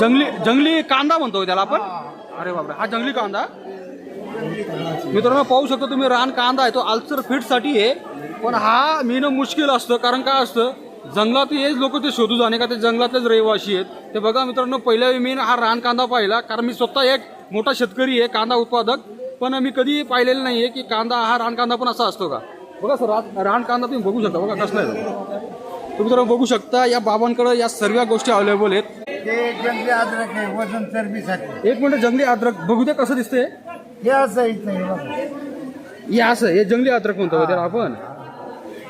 जंगली जंगली कांदा म्हणतो त्याला आपण? अरे बापरे हा जंगली कांदा? मित्रांनो पाहू शकता तुम्ही रान कांदा आहे तो अल्सर फिटसाठी आहे. पण हा मिळणं मुश्किल असतं कारण काय असतं जंगलात हेच लोक ते शोधू जाणे का ते जंगलातलेच रहिवासी आहेत. ते बघा मित्रांनो पहिल्या मी हा रान कांदा पाहिला कारण मी स्वतः एक मोठा शेतकरी आहे कांदा उत्पादक. पण मी कधी पाहिलेलं नाहीये की कांदा हा रान कांदा पण असा असतो का? बघा सर रान कांदा तुम्ही बघू शकता बघा कसला आहे. तुम्ही जरा बघू शकता या बाबांकडे या सर्व गोष्टी अवेलेबल आहेत. ते जंगली अद्रक आहे वजन चरबीसाठी. एक मिनिट जंगली अद्रक बघू दे कसं दिसतंय. हे असं इथं हे बघा. हे असं हे जंगली अद्रक म्हणतो का त्याला आपण.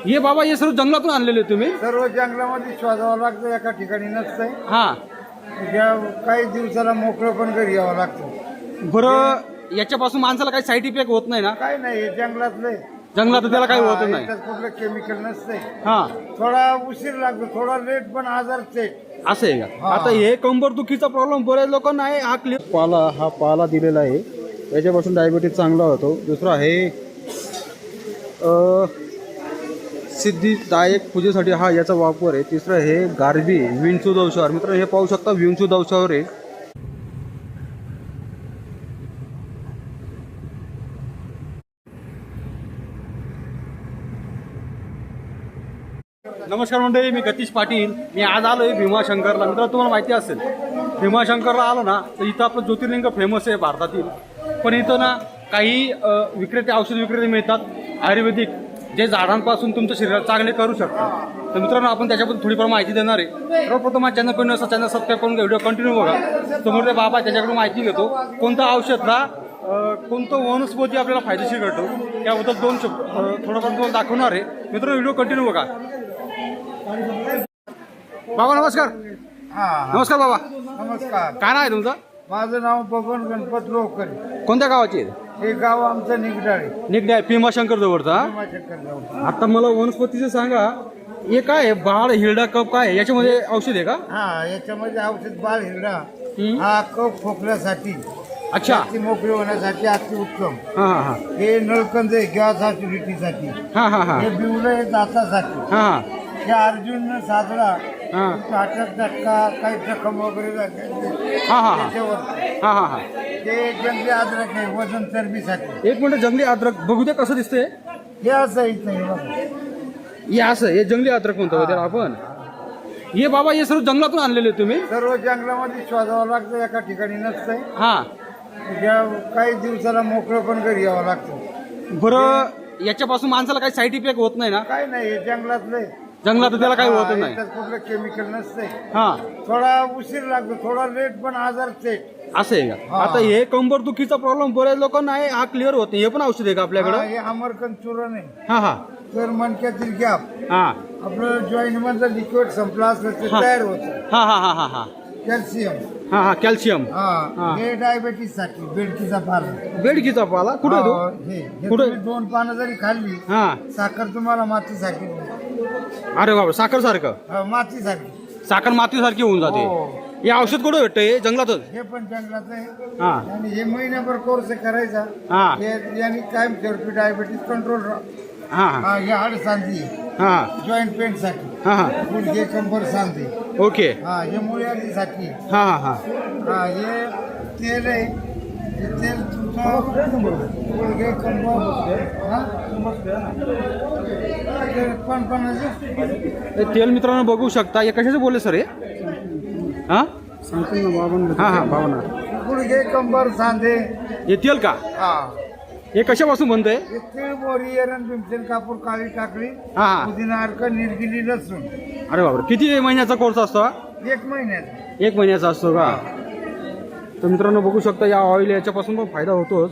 हे बाबा हे सर्व जंगलातून आणलेले तुम्ही? सर्व जंगलामध्ये शोधावं लागतं एका ठिकाणी नसतंय. हा. ज्या काही दिवसाला मोकळं पण घरी यावं लागतं. बरं याच्यापासून माणसाला काही साईड इफेक्ट होत नाही ना? काय नाही हे जंगलातलं जंगलात त्याला काही होत नाही. कुठलं केमिकल नसतंय. हा. थोडा उशीर लागतो थोडा लेट पण आजार सेट असं आहे का? आता हे कंबर दुखीचा प्रॉब्लेम बऱ्याच लोकांना आहे हा क्लिअर पाला हा पाला दिलेला आहे. याच्यापासून डायबिटीज चांगला होतो. दुसरा आहे अ, सिद्धिदायक पूजेसाठी हा याचा वापर आहे. तिसरं हे गारबी विंचू दवशावर मित्र हे पाहू शकता विंचू दवशावर आहे. नमस्कार मंडळी मी गतीश पाटील. मी आज आलो आहे भीमाशंकरला. मित्र तुम्हाला माहिती असेल भीमाशंकरला आलो ना तर इथं आपलं ज्योतिर्लिंग फेमस आहे भारतातील. पण इथं ना काही विक्रेते औषध विक्रेते मिळतात. आयुर्वेदिक जे झाडांपासून तुमचं शरीर चांगले करू शकतात. तर मित्रांनो आपण त्याच्याबद्दल थोडीफार माहिती देणार आहे. सर्वप्रथम माझ्या चॅनल पण असं चॅनल सबस्क्राईब करून व्हिडिओ कंटिन्यू बघा. समोर ते बाबा त्याच्याकडून माहिती घेतो. कोणतं औषध ना कोणतं वनस्पती आपल्याला फायदेशीर करतो त्याबद्दल दोन शब्द थोडंफार तुम्हाला दाखवणार आहे. मित्रांनो व्हिडिओ कंटिन्यू बघा. बाबा नमस्कार. हा. नमस्कार बाबा. नमस्कार. काय नाव आहे तुमचं? माझं नाव बबन गणपत लोकरे. कोणत्या गावाचे? हे गाव आमचं निगडाळे. निघड्या भीमाशंकर जवळचा हा? भीमाशंकर गाव आता मला वनस्पतीचं सांगा. हे काय आहे? बाळ हिरडा कप काय आहे? याच्यामध्ये औषध आहे का? हा याच्यामध्ये औषध बाळ हिरडा. हम्म. हा कफ खोकल्यासाठी. अच्छा. ती मोकळी होण्यासाठी अति उत्तम. हा हा हा. नळकंद आहे गॅस ऍसिडिटीसाठी. हा हा हा. हे बिवलं आहे दातासाठी. हा हे. अर्जुन साजरा हा. हातात झटका काही जखम वगैरे झाली. हा हा हा. त्याच्यावर. हा हा हा. ते जंगली अद्रक आहे वजन चरबीसाठी. एक मिनिट जंगली अद्रक बघू दे कसं दिसतंय. हे असं इथं हे बघा. हे असं हे जंगली अद्रक म्हणतो का त्याला आपण. हे बाबा हे सर्व जंगलातून आणलेले तुम्ही? सर्व जंगलामध्ये शोधावं लागतं एका ठिकाणी नसतंय. हा. ज्या काही दिवसाला मोकळं पण घरी यावं लागतं. बरं याच्यापासून माणसाला काही साईड इफेक्ट होत नाही ना? काय नाही हे जंगलातलं आहे. जंगलात त्याला काही होत नाही. कुठलं केमिकल नसतंय. हा. थोडा उशीर लागतो थोडा लेट पण आजार सेट असं आहे का? आता हे कंबर दुखीचा प्रॉब्लेम बऱ्याच लोकांना आहे हा क्लिअर होत नाही. हे पण औषध आहे का आपल्याकडं? हे अमरकन चूर्ण आहे. हा हा. तर मणक्यातील गॅप हा. आपलं जॉईंट मधलं लिक्विड संपलं असलं ते. तयार होतं. हा हा हा हा हा. कॅल्शियम हा हा कॅल्शियम हा. हा. हे डायबेटीससाठी बेडकीचा पाला. बेडकीचा पाला? कुठे हो, तो? हे हे कुठं? तुम्ही दोन पानं जरी खाल्ली हा. साखर तुम्हाला मातीसाठी अरे बाबा साखर सारखं मातीसाठी साखर मातीसारखी होऊन जाते. हो. हे औषध कुठं भेटतं? हे जंगलातच? हे पण जंगलाचं आहे. हा. आणि हे महिन्याभर कोर्स करायचा. हा. हे यांनी कायम थेरपी डायबेटीस कंट्रोल हा हा. हे हाड सांधी. हा जॉईंट पेन साठी. हा हा. गुडघे कंबर सांधे. ओके. हा हे मुळ्यासाठी हा हा हा. हा हे तेल आहे. तेल तुमचं हा हे तेल मित्रांनो बघू शकता. हे कशाचे बोलले सर हे? हा? सांगतो ना बाबा हा हा भावना. गुडघे कंबर सांधे हे तेल का? हा. हे कशापासून बनतंय? हे तीळ मोरी एरण भीमसेन कापूर काळी टाकळी हा पुदिना अर्क निर्गिली लसूण. अरे बापरे किती महिन्याचा कोर्स असतो हा? एक महिन्यात एक महिन्याचा असतो का? तर मित्रांनो बघू शकता या ऑइल याच्यापासून पण फायदा होतोच.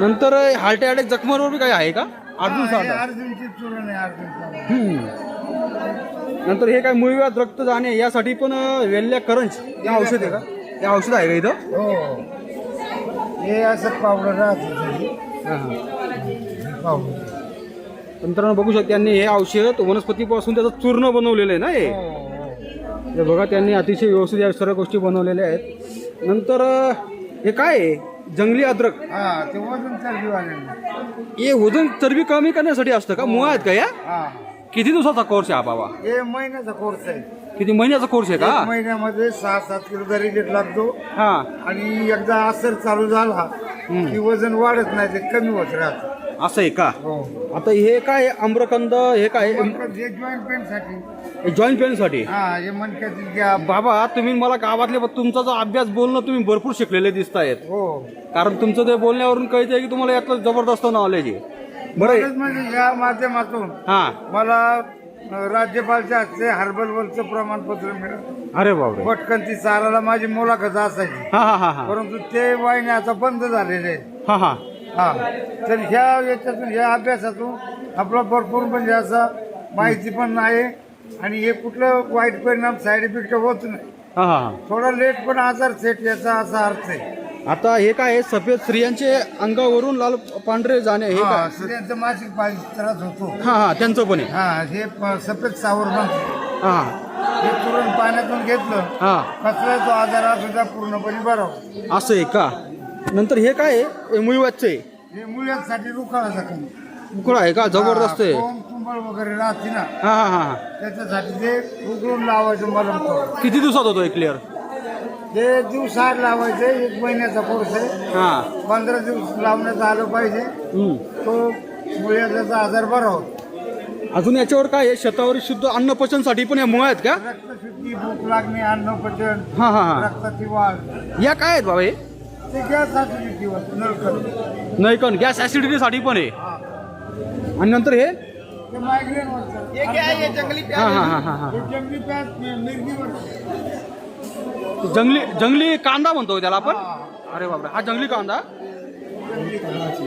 नंतर हार्ट अटॅक जखमांवर बी काही आहे का? अर्जुन साठा. नंतर हे काय मुळव्यात रक्त जाणे यासाठी पण वेल्ल्या करंज हे औषध आहे का? हे औषध आहे का इथं? हो. हे असं पावडर मित्रांनो बघू शकता त्यांनी हे औषध वनस्पतीपासून त्याचं चूर्ण बनवलेलं आहे ना हे? हो, हो. हे बघा त्यांनी अतिशय व्यवस्थित या सर्व गोष्टी बनवलेल्या आहेत. नंतर हे काय आहे? जंगली अद्रक. हा ते वजन चरबी वाढेल. हे वजन चरबी कमी करण्यासाठी असतं का? मुळा आहेत का या? हा. किती दिवसाचा कोर्स आहे हा बाबा? हे महिन्याचा कोर्स आहे. किती महिन्याचा कोर्स आहे एक का महिन्यामध्ये सहा सात किलोचा रिजेक्ट लागतो. हा. आणि एकदा असर चालू झाला. की वजन वाढत नाही ते कमी होत राहत. असं आहे का? हो. आता हे काय? आम्रकंद हे काय हे जॉईंट पेन साठी जॉईंट पेनसाठी हा हे मनक्यातील गॅप बाबा तुम्ही मला गावातले तुमचा जो अभ्यास बोलणं तुम्ही भरपूर शिकलेले दिसत आहेत हो. कारण तुमचं ते बोलण्यावरून कळतंय की तुम्हाला यातलं जबरदस्त नॉलेज आहे. बरं आहे. म्हणजे या माध्यमातून हा. मला अ, राज्यपालच्या हस्ते हर्बल वरचं प्रमाणपत्र मिळालं. अरे बापरे. भटकंती चाराला माझी मुलाखत असायची. हा हा हा हा. परंतु ते वाहिनी आता बंद झालेले आहेत. हा हा. हा. तर ह्या याच्यातून ह्या अभ्यासातून आपला भरपूर म्हणजे असा माहिती पण आहे. आणि हे कुठलं वाईट परिणाम साईड इफेक्ट होत नाही. हा हा हा. थोडा लेट पण आजार सेट याचा असा अर्थ आहे. आता हे काय आहे? सफेद स्त्रियांचे अंगावरून लाल पांढरे जाणे हे हा, स्त्रियांचा मासिक पाळी त्रास होतो. हा हा त्यांचं पण आहे. हा हे प- सफेद सावर बनतो हा हे. तुरण पाण्यातून घेतलं हा. कसला तो आजार हा सुद्धा पूर्णपणे बरा होतो असं आहे का? नंतर हे काय आहे? मुळवाचं आहे. हे मुळ्यांसाठी उकळा आहे का? जबरदस्त आहे. कोंब तुंबळ वगैरे राहते ना हा हा हा हा. त्याच्यासाठी ते लावायचं मलम करून. किती दिवसात होतो क्लिअर ते दिवसाआड लावायचे एक महिन्याचा कोर्स आहे. हा. पंधरा दिवस लावण्यात आलं पाहिजे. हम्म. तो मुळ्याचा आजार बरा होतो. अजून याच्यावर काय आहे? शतावरी शुद्ध अन्न पचनसाठी पण या मुळा आहेत का? रक्तशुद्धी भूक लागणे अन्न पचन हा हा हा. रक्ताची वाढ. या काय आहेत बाबा हे? ते गॅस ऍसिडिटी होतं नाही पण गॅस ॲसिडिटीसाठी पण आहे. आणि नंतर हे? ते जंगली जंगली मिरगीवर जंगली जंगली कांदा म्हणतो त्याला आपण. अरे बापरे हा जंगली कांदा.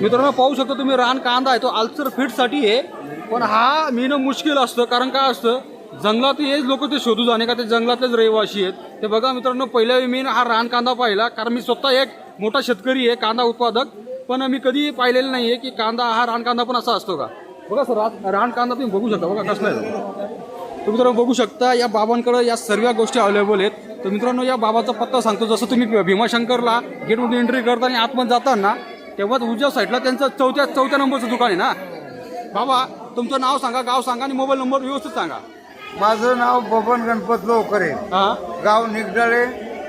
मित्रांनो पाहू शकता तुम्ही रान कांदा आहे तो अल्सर फिटसाठी आहे. पण हा मिळणं मुश्किल असतं कारण काय असतं जंगलात हेच लोक ते शोधू जाणे का ते जंगलातलेच रहिवासी आहेत. ते बघा मित्रांनो पहिल्या मी हा रान कांदा पाहिला कारण मी स्वतः एक मोठा शेतकरी आहे कांदा उत्पादक पण मी कधी पाहिलेलं नाही आहे की कांदा हा रान कांदा पण असा असतो का? बघा सर रान कांदा तुम्ही बघू शकता बघा कसला आहे. तुम्ही मित्रांनो बघू शकता या बाबांकडे या सर्व गोष्टी अवेलेबल आहेत. तर मित्रांनो या बाबाचा पत्ता सांगतो जसं तुम्ही भीमाशंकरला गेटमधून एंट्री करता आणि आतमध्ये जाताना तेव्हाच उजव्या साईडला त्यांचं चौथ्या चौथ्या नंबरचं दुकान आहे ना? बाबा तुमचं नाव सांगा गाव सांगा आणि मोबाईल नंबर व्यवस्थित सांगा. माझं नाव बबन गणपत लोकरे हां? गाव निगडाळे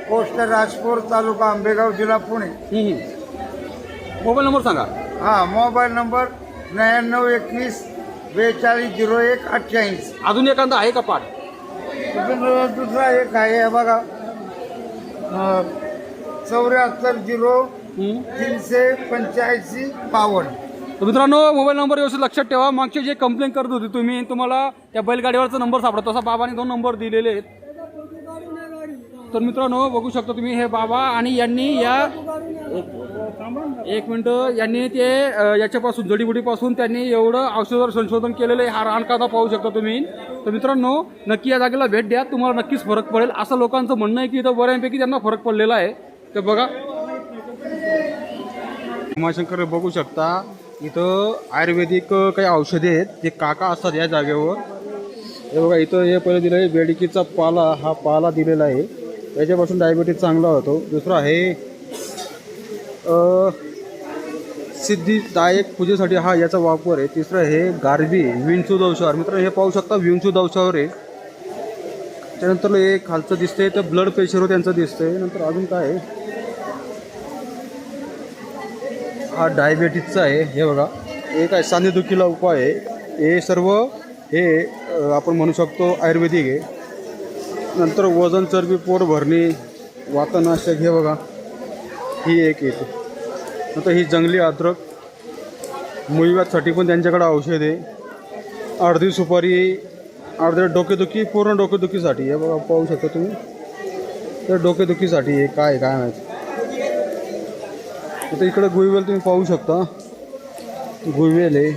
पोस्ट राजपूर तालुका आंबेगाव जिल्हा पुणे. मोबाईल नंबर सांगा. हा मोबाईल नंबर नव्याण्णव एकवीस बेचाळीस झिरो एक अठ्ठ्याऐंशी. अजून एखादा आहे का पाठ? दुसरा दुसरा एक आहे हे बघा. चौऱ्याहत्तर झिरो. तीनशे पंच्याऐंशी बावन्न. तर मित्रांनो मोबाईल नंबर व्यवस्थित लक्षात ठेवा. मागचे जे कंप्लेंट करत होते तुम्ही तुम्हाला त्या बैलगाडीवरचा नंबर सापडतो. तसा बाबाने दोन नंबर दिलेले आहेत. तर मित्रांनो बघू शकता तुम्ही हे बाबा आणि यांनी या एक मिनटं यांनी ते याच्यापासून जडीबुडीपासून त्यांनी एवढं औषधावर संशोधन केलेलं आहे हा रानकादा पाहू शकता तुम्ही. तर मित्रांनो नक्की या जागेला भेट द्या तुम्हाला नक्कीच फरक पडेल. असं लोकांचं म्हणणं आहे की इथं बऱ्यापैकी त्यांना फरक पडलेला आहे. तर बघा. उमाशंकर बघू शकता इथं आयुर्वेदिक काही औषधे आहेत जे काका असतात या जागेवर. हे बघा इथं हे पहिलं दिलं आहे बेडकीचा पाला हा पाला दिलेला आहे. याच्यापासून डायबिटीज चांगला होतो. दुसरं आहे अ, सिद्धिदायक पूजेसाठी हा याचा वापर आहे. तिसरं हे गारबी विंचू दौशावर मित्र हे पाहू शकता विंचू दौशावर आहे. त्यानंतर हे खालचं दिसतंय तर ब्लड प्रेशर त्यांचं दिसतंय. नंतर अजून काय आहे? हा डायबेटीजचा आहे हे बघा. एक आहे सांधेदुखीला उपाय आहे. हे सर्व हे आपण म्हणू शकतो आयुर्वेदिक आहे. नंतर वजन चरबी पोट भरणे वातनाशक हे बघा. ही एक येते. नंतर ही जंगली अद्रक. मुळव्यासाठी पण त्यांच्याकडे औषध आहे. अर्धी सुपारी अर्धे डोकेदुखी पूर्ण डोकेदुखीसाठी. हे बघा पाहू शकता तुम्ही. तर डोकेदुखीसाठी हे काय आहे, काय माहिती आता इकडं गुईवेल तुम्ही पाहू शकता. गुईवेल आहे.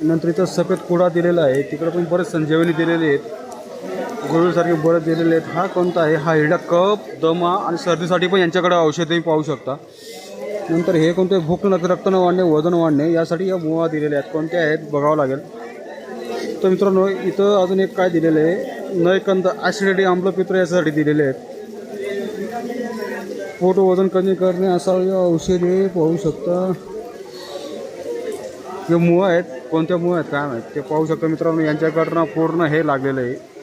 नंतर इथं सफेद कुडा दिलेला आहे. तिकडं पण बरेच संजीवनी दिलेले आहेत. गुईवेलसारखे बरं दिलेले आहेत. हा कोणता आहे? हा हिरडा कप दमा आणि सर्दीसाठी पण यांच्याकडे औषधही पाहू शकता. नंतर हे कोणते? भूक न रक्त न वाढणे वजन वाढणे यासाठी या मुवा दिलेल्या आहेत. कोणत्या आहेत? बघावं लागेल. तर मित्रांनो इथं अजून एक काय दिलेलं आहे? नयकंद ॲसिडिटी आम्लपित्र यासाठी दिलेले आहेत. पोट वजन कमी करणे असा या औषधे पाहू शकता. हे मुळं आहेत. कोणत्या मुळं आहेत? काय माहीत? ते पाहू शकता मित्रांनो यांच्याकडनं पूर्ण हे लागलेलं आहे.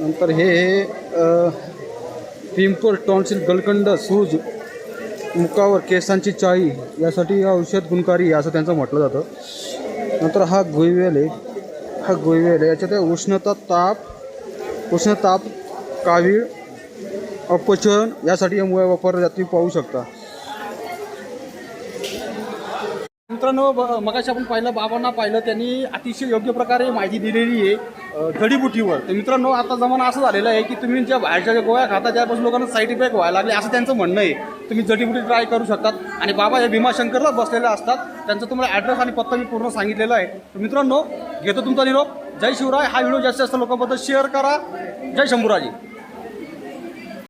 नंतर हे पिंपल टॉन्सिल गलकंड सूज मुखावर केसांची चाळी यासाठी औषध गुणकारी असं त्यांचं म्हटलं जातं. नंतर हा गोईवेल आहे हा गोईवेल आहे याच्यात उष्णता ताप उष्णताप कावीळ अपचन यासाठी हे मुळे वापरले जाते तुम्ही पाहू शकता. मित्रांनो मगाशी आपण पाहिलं बाबांना पाहिलं त्यांनी अतिशय योग्य प्रकारे माहिती दिलेली आहे. जडीबुटीवर तर मित्रांनो आता जमाना असं झालेला आहे की तुम्ही ज्या बाहेरच्या ज्या गोळ्या खाता त्यापासून लोकांना साईड इफेक्ट व्हायला लागले असं त्यांचं म्हणणं आहे. तुम्ही जडीबुटी ट्राय करू शकतात. आणि बाबा हे भीमाशंकरलाच बसलेले असतात. त्यांचा तुम्हाला ॲड्रेस आणि पत्ता मी पूर्ण सांगितलेला आहे. तर मित्रांनो घेतो तुमचा निरोप. जय शिवराय. हा व्हिडिओ जास्तीत जास्त लोकांबद्दल शेअर करा. जय शंभूराजी.